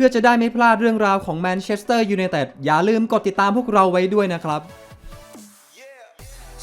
พื่อจะได้ไม่พลาดเรื่องราวของแมนเชสเตอร์ยูไนเต็ดอย่าลืมกดติดตามพวกเราไว้ด้วยนะครับ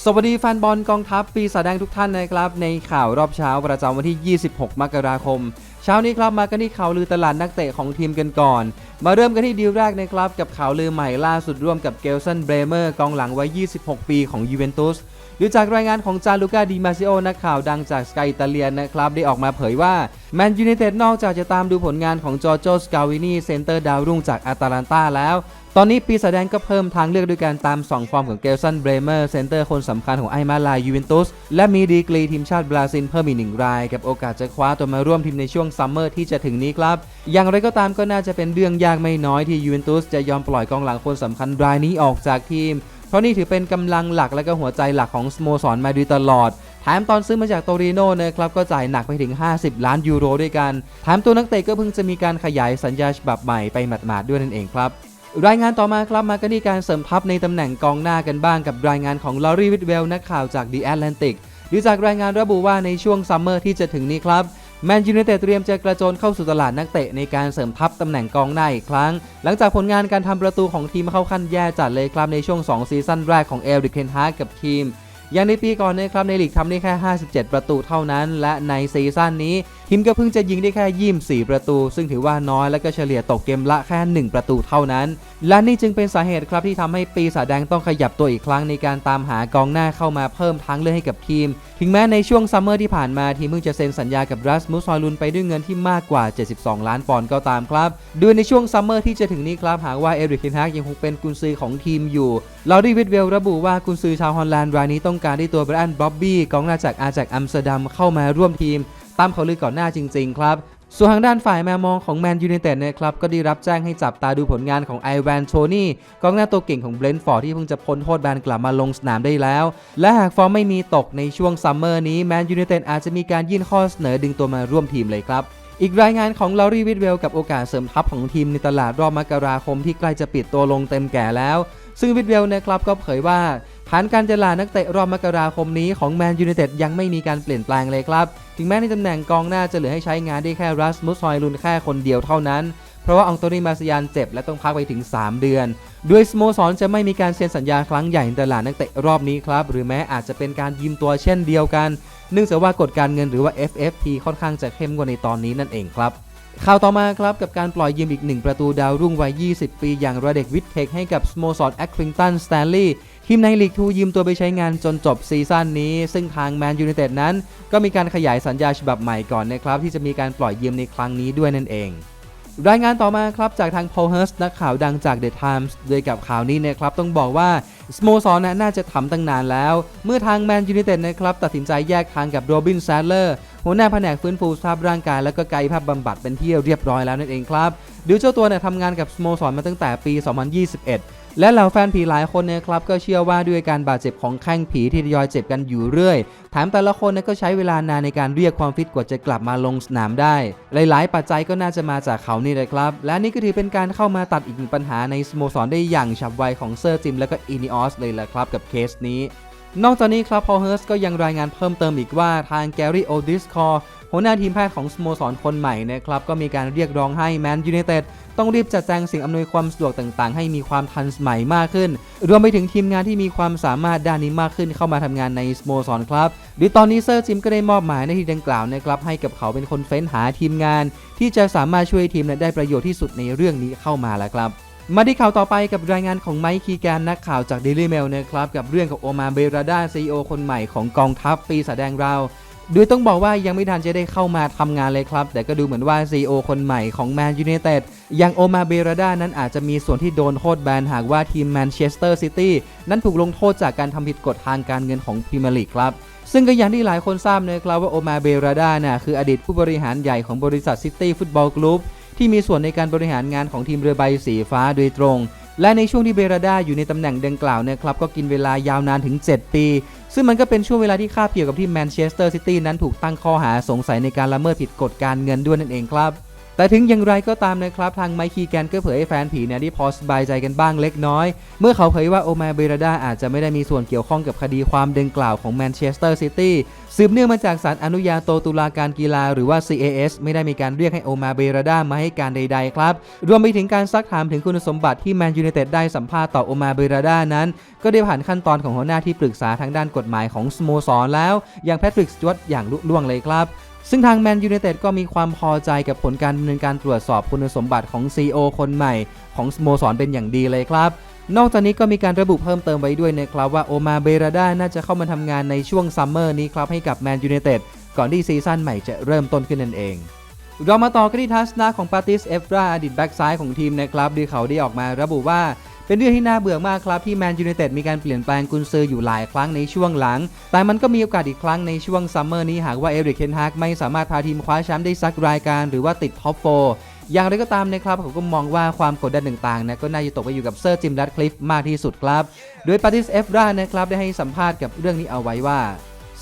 สวัสดีแฟนบอลกองทัพปีศาจแดงทุกท่านนะครับ ในข่าวรอบเช้าประจำวันที่ 26 มกราคม เช้านี้ครับมากันที่ข่าวลือตลาดนักเตะของทีมกันก่อน มาเริ่มกันที่ดีลแรกนะครับ กับข่าวลือใหม่ล่าสุดร่วมกับเกลสันเบรเมอร์กองหลังวัย 26 ปีของยูเวนตุส ดูจากรายงานของจาลูกาดิมาซิโอนักข่าวดังจากสกายอิตาเลียนนะครับ ได้ออกมาเผยว่าแมนยูไนเต็ดนอกจากจะตามดูผลงานของจอร์โจสกาวินีเซนเตอร์ดาวรุ่งจากอาตาลันตาแล้ว ตอนนี้ปีศาจแดงก็เพิ่มทางเลือกด้วยการตามส่องฟอร์มของเกลสันเบรเมอร์เซนเตอร์คนสำคัญของไอมาลายูเวนตุสและมีดีกรีทีมชาติบราซิลเพิ่มอีกหนึ่งราย กับโอกาสจะคว้าตัวมาร่วมทีมในช่วงซัมเมอร์ที่จะถึงนี้ครับ อย่างไรก็ตามก็น่าจะเป็นเรื่องยากไม่น้อยที่ยูเวนตุสจะยอมปล่อยกองหลังคนสำคัญรายนี้ออกจากทีม ราะนี่ถือเป็นกำลังหลักและก็หัวใจหลักของสโมสรมาโดยตลอดแถมตอนซื้อมาจากโตริโนนะครับก็จ่ายหนักไปถึง 50 ล้านยูโรด้วยกันแถมตัวนักเตะก็เพิ่งจะมีการขยายสัญญาฉบับใหม่ไปหมาดๆด้วยนั่นเองครับรายงานต่อมาครับมากันที่การเสริมทัพในตำแหน่งกองหน้ากันบ้างกับรายงานของลอรีวิทเวลนักข่าวจาก The Atlantic ดูจากรายงานระบุว่าในช่วงซัมเมอร์ที่จะถึงนี้ครับ แมนยูไนเต็ดเตรียมจะกระโจนเข้าสู่ตลาดนักเตะในการเสริมทัพตำแหน่งกองหน้าอีกครั้ง หลังจากผลงานการทำประตูของทีมเข้าขั้นแย่จัดเลยครับในช่วง 2 ซีซั่นแรกของเอลดิเคนฮาร์กับทีมอย่างในปีก่อนนะครับในลีกทำได้แค่ 57 ประตูเท่านั้น และในซีซั่นนี้ทีมก็เพิ่งจะยิงได้แค่ยี่ม4ประตู ซึ่งถือว่าน้อยและก็เฉลี่ยตกเกมละแค่ 1 ประตูเท่านั้น และนี่จึงเป็นสาเหตุครับที่ทำให้ปีศาจแดงต้องขยับตัวอีกครั้งในการตามหากองหน้าเข้ามาเพิ่มทางเลือกให้กับทีม ถึงแม้ในช่วงซัมเมอร์ที่ผ่านมาทีมเพิ่งจะเซ็นสัญญากับรัสมุสซอยลุนไปด้วยเงินที่มากกว่า 72 ล้านปอนด์ก็ตามครับโดยในช่วงซัมเมอร์ที่จะถึงนี้ครับหากว่าเอริกเคนฮากยังคงเป็นกุนซือของทีมอยู่ลอรีวิดเวลระบุว่ากุนซือชาวฮอลแลนด์รายนี้ต้องการได้ตัวไบรอันบ๊อบบี้กองหน้าจากอาจากอัมสเตอร์ดัมเข้ามาร่วมทีม ตามเขาลือก่อนหน้าจริง ๆ ครับส่วนทางด้านฝ่ายแมวมองของแมนยูไนเต็ดนะครับก็ได้รับแจ้งให้จับตาดูผลงานของไอแวนโทนี่กองหน้าตัวเก่งของเบรนฟอร์ดที่เพิ่งจะพ้นโทษแบนกลับมาลงสนามได้แล้ว และหากฟอร์มไม่มีตกในช่วงซัมเมอร์นี้แมนยูไนเต็ดอาจจะมีการยื่นข้อเสนอดึงตัวมาร่วมทีมเลยครับ อีกรายงานของลอรีวิดเวลกับโอกาสเสริมทัพของทีมในตลาดรอบมกราคมที่ใกล้จะปิดตัวลงเต็มแก่แล้ว ซึ่งวิดเวลนะครับก็เผยว่าแผนการจะลานักเตะรอบมกราคมนี้ของแมนยูไนเต็ดยังไม่มีการเปลี่ยนแปลงเลยครับ ถึงแม้ในตำแหน่งกองหน้าจะเหลือให้ใช้งานได้แค่รัสมุสซอยลุนแค่คนเดียวเท่านั้น เพราะว่าองโตนีมาซยานเจ็บและต้องพักไปถึง 3 เดือนด้วยสโมสรจะไม่มีการเซ็นสัญญาครั้งใหญ่ในตลาดนักเตะรอบนี้ครับ หรือแม้อาจจะเป็นการยืมตัวเช่นเดียวกัน เนื่องจากว่ากฎการเงินหรือว่า FFP ค่อนข้างจะเข้มกว่าในตอนนี้นั่นเองครับ ข่าวต่อมาครับกับการปล่อยยืมอีกหนึ่งประตูดาวรุ่งวัย 20 ปีอย่างรเด็กวิทเทคให้กับสโมสรแอคริงตันสแตนลีย์ทีมในลีกทูยืมตัวไปใช้งานจนจบซีซั่นนี้ ซึ่งทางแมนยูไนเต็ดนั้น ก็มีการขยายสัญญาฉบับใหม่ก่อนนะครับ ที่จะมีการปล่อยยืมในครั้งนี้ด้วยนั่นเอง รายงานต่อมาครับจากทางพอลเฮิร์สนักข่าวดังจาก The Times โดยกับข่าวนี้นะครับต้องบอกว่าสโมสรนะน่าจะทำตั้งนานแล้ว เมื่อทางแมนยูไนเต็ดนะครับตัดสินใจแยกทางกับโรบินแซดเลอร์หัวหน้าแผนกฟื้นฟูสภาพร่างกายและก็กายภาพบำบัดเป็นที่เรียบร้อยแล้วนั่นเองครับดูเจ้าตัวเนี่ยทำงานกับสโมสรมาตั้งแต่ปี 2021 และเหล่าแฟนผีหลายคนเนี่ยครับก็เชื่อว่าด้วยการบาดเจ็บของแข้งผีที่ทยอยเจ็บกันอยู่เรื่อยแถมแต่ละคนก็ใช้เวลานานในการเรียกความฟิตกว่าจะกลับมาลงสนามได้ หลายๆ ปัจจัยก็น่าจะมาจากเขานี่เลยครับ และนี่ก็ถือเป็นการเข้ามาตัดอีกหนึ่งปัญหาในสโมสรได้อย่างฉับไวของเซอร์จิมและก็อินิออสเลยแหละครับกับเคสนี้นอกจากนี้ครับพอลเฮิร์สก็ยังรายงานเพิ่มเติมอีกว่าทางแกรี่โอดิสคอร์ หัวหน้าทีมแพทย์ของสโมสรคนใหม่นะครับก็มีการเรียกร้องให้แมนยูไนเต็ดต้องรีบจัดแจงสิ่งอำนวยความสะดวกต่างๆ ให้มีความทันสมัยมากขึ้น รวมไปถึงทีมงานที่มีความสามารถด้านนี้มากขึ้นเข้ามาทำงานในสโมสรครับโดยตอนนี้เซอร์จิมก็ได้มอบหมายหน้าที่ดังกล่าวนะครับให้กับเขาเป็นคนเฟ้นหาทีมงาน ที่จะสามารถช่วยทีมได้ประโยชน์ที่สุดในเรื่องนี้เข้ามาแล้วครับมาที่ข่าวต่อไปกับรายงานของไมค์คีแกนนักข่าวจาก Daily Mail นะครับกับเรื่องของโอมาเบราดาซีอคนใหม่ของกองทัพปีศาจแดงเรา โดยต้องบอกว่ายังไม่ทันจะได้เข้ามาทำงานเลยครับ แต่ก็ดูเหมือนว่า CEO คนใหม่ของแมนยู i นเต็ดอย่างโอมาเบราดานั้นอาจจะมีส่วนที่โดนโทษแบนหากว่าทีมแมนเชสเตอร์ซิตี้นั้นถูกลงโทษจากการทำผิดกฎทางการเงินของพรีเมียร์ลีกครับซึ่งก็อย่างที่หลายคนทราบนะครับว่าโอมาเบราดาน่ะคืออดีตผู้บริหารใหญ่ของบริษัทซิตี้ฟุตบอลกรุ๊ปที่มีส่วนในการบริหารงานของทีมเรือใบสีฟ้าโดยตรง และในช่วงที่เบราดาอยู่ในตำแหน่งดังกล่าวนะครับก็กินเวลายาวนานถึง 7 ปี ซึ่งมันก็เป็นช่วงเวลาที่คาบเกี่ยวกับที่แมนเชสเตอร์ซิตี้นั้นถูกตั้งข้อหาสงสัยในการละเมิดผิดกฎการเงินด้วยนั่นเองครับ แต่ถึงอย่างไรก็ตามนะครับ ทางไมคีแกนก็เผยให้แฟนผีเนี่ยได้พอสบายใจกันบ้างเล็กน้อย เมื่อเขาเผยว่าโอมาเบรดาอาจจะไม่ได้มีส่วนเกี่ยวข้องกับคดีความดังกล่าวของแมนเชสเตอร์ซิตี้สืบเนื่องมาจากสารอนุญาโตตุลาการกีฬาหรือว่า CAS ไม่ได้มีการเรียกให้โอมาเบรดามาให้การใด ๆ ครับ รวมไปถึงการซักถามถึงคุณสมบัติที่แมนยูไนเต็ดได้สัมภาษณ์ต่อโอมาเบรดานั้น ก็ได้ผ่านขั้นตอนของหัวหน้าที่ปรึกษาทางด้านกฎหมายของสโมสรแล้ว อย่างแพทริกสจวตอย่างลุล่วงเลยครับ ซึ่งทางแมนยูไนเต็ดก็มีความพอใจกับผลการดำเนินการตรวจสอบคุณสมบัติของ CEO คนใหม่ของสโมสรเป็นอย่างดีเลยครับ นอกจากนี้ก็มีการระบุเพิ่มเติมไว้ด้วยนะครับว่าโอมาเบราดาน่าจะเข้ามาทำงานในช่วงซัมเมอร์นี้ครับให้กับแมนยูไนเต็ดก่อนที่ซีซั่นใหม่จะเริ่มต้นขึ้นนั่นเองเรามาต่อกันที่ทัศนะของปาติสเอฟราอดีตแบ็กซ้ายของทีมนะครับดยเขาได้ออกมาระบุว่า เป็นเรื่องที่น่าเบื่อมากครับที่แมนยูไนเต็ดมีการเปลี่ยนแปลงกุนซืออยู่หลายครั้งในช่วงหลัง แต่มันก็มีโอกาสอีกครั้งในช่วงซัมเมอร์นี้หากว่าเอริกเคนฮากไม่สามารถพาทีมคว้าแชมป์ได้สักรายการหรือว่าติดท็อปโฟอย่างไรก็ตามนะครับผมก็มองว่าความกดดันต่างๆนะก็น่าจะตกไปอยู่กับเซอร์จิมแรดคลิฟมากที่สุดครับ โดยปาติสเอฟรานะครับได้ให้สัมภาษณ์กับเรื่องนี้เอาไว้ว่า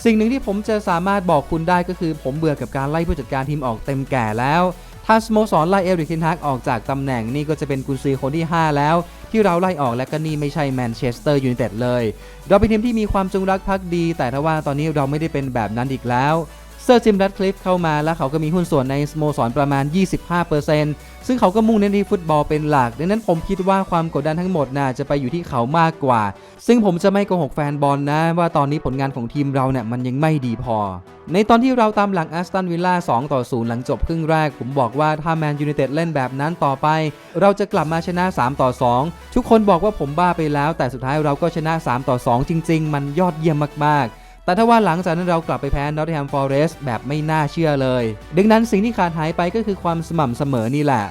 สิ่งหนึ่งที่ผมจะสามารถบอกคุณได้ก็คือ ผมเบื่อกับการไล่ผู้จัดการทีมออกเต็มแก่แล้วถ้าสโมสรไล่เอริกเทนฮากออกจากตำแหน่งนี่ก็จะเป็นกุนซือคนที่ 5 แล้ว ที่เราไล่ออกและก็นี่ไม่ใช่แมนเชสเตอร์ยูไนเต็ดเลย เราเป็นทีมที่มีความจงรักภักดี แต่ถ้าว่าตอนนี้เราไม่ได้เป็นแบบนั้นอีกแล้ว เซอร์จิมรัดคลิฟเข้ามาแล้วเขาก็มีหุ้นส่วนในสโมสรประมาณ 25%ซึ่งเขาก็มุ่งเน้นที่ฟุตบอลเป็นหลัก ดังนั้นผมคิดว่าความกดดันทั้งหมดน่าจะไปอยู่ที่เขามากกว่า ซึ่งผมจะไม่โกหกแฟนบอลนะ ว่าตอนนี้ผลงานของทีมเราเนี่ยมันยังไม่ดีพอ ในตอนที่เราตามหลังแอสตันวิลล่า 2 ต่อ 0 หลังจบครึ่งแรก ผมบอกว่าถ้าแมนยูไนเต็ดเล่นแบบนั้นต่อไป เราจะกลับมาชนะ 3 ต่อ 2 ทุกคนบอกว่าผมบ้าไปแล้ว แต่สุดท้ายเราก็ชนะ 3 ต่อ 2 จริง ๆ มันยอดเยี่ยมมากๆ แต่ถ้าว่าหลังจากนั้นเรากลับไปแพ้นอตติแฮมฟอเรสต์แบบไม่น่าเชื่อเลย ดังนั้นสิ่งที่ขาดหายไปก็คือความสม่ำเสมอนี่แหละ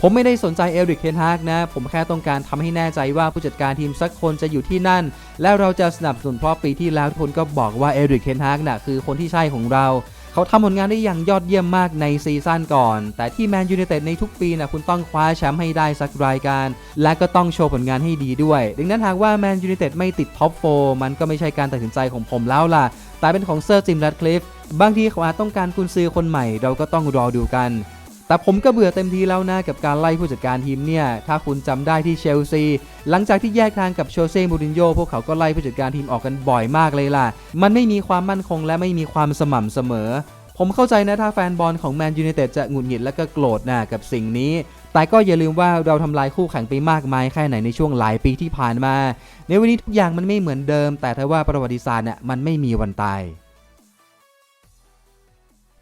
ผมไม่ได้สนใจเอริกเทนฮากนะ ผมแค่ต้องการทำให้แน่ใจว่าผู้จัดการทีมสักคนจะอยู่ที่นั่น แล้วเราจะสนับสนุนเพราะปีที่แล้วทุกคนก็บอกว่าเอริกเทนฮากน่ะคือคนที่ใช่ของเรา เขาทำผลงานได้อย่างยอดเยี่ยมมากในซีซั่นก่อน แต่ที่แมนยูไนเต็ดในทุกปีนะคุณต้องคว้าแชมป์ให้ได้สักรายการ และก็ต้องโชว์ผลงานให้ดีด้วย ดังนั้นหากว่าแมนยูไนเต็ดไม่ติดท็อปโฟมันก็ไม่ใช่การตัดสินใจของผมแล้วล่ะ แต่เป็นของเซอร์จิมแรดคลิฟบางทีเขาอาจต้องการกุนซือคนใหม่เราก็ต้องรอดูกัน แต่ผมก็เบื่อเต็มทีแล้วนะกับการไล่ผู้จัดการทีมเนี่ย ถ้าคุณจำได้ที่เชลซี หลังจากที่แยกทางกับโชเซ่มูรินโญ่พวกเขาก็ไล่ผู้จัดการทีมออกกันบ่อยมากเลยล่ะ มันไม่มีความมั่นคงและไม่มีความสม่ำเสมอ ผมเข้าใจนะถ้าแฟนบอลของแมนยูไนเต็ดจะหงุดหงิดและก็โกรธนะกับสิ่งนี้ แต่ก็อย่าลืมว่าเราทำลายคู่แข่งไปมากมายแค่ไหนในช่วงหลายปีที่ผ่านมา ในวันนี้ทุกอย่างมันไม่เหมือนเดิม แต่ถ้าว่าประวัติศาสตร์เนี่ยมันไม่มีวันตาย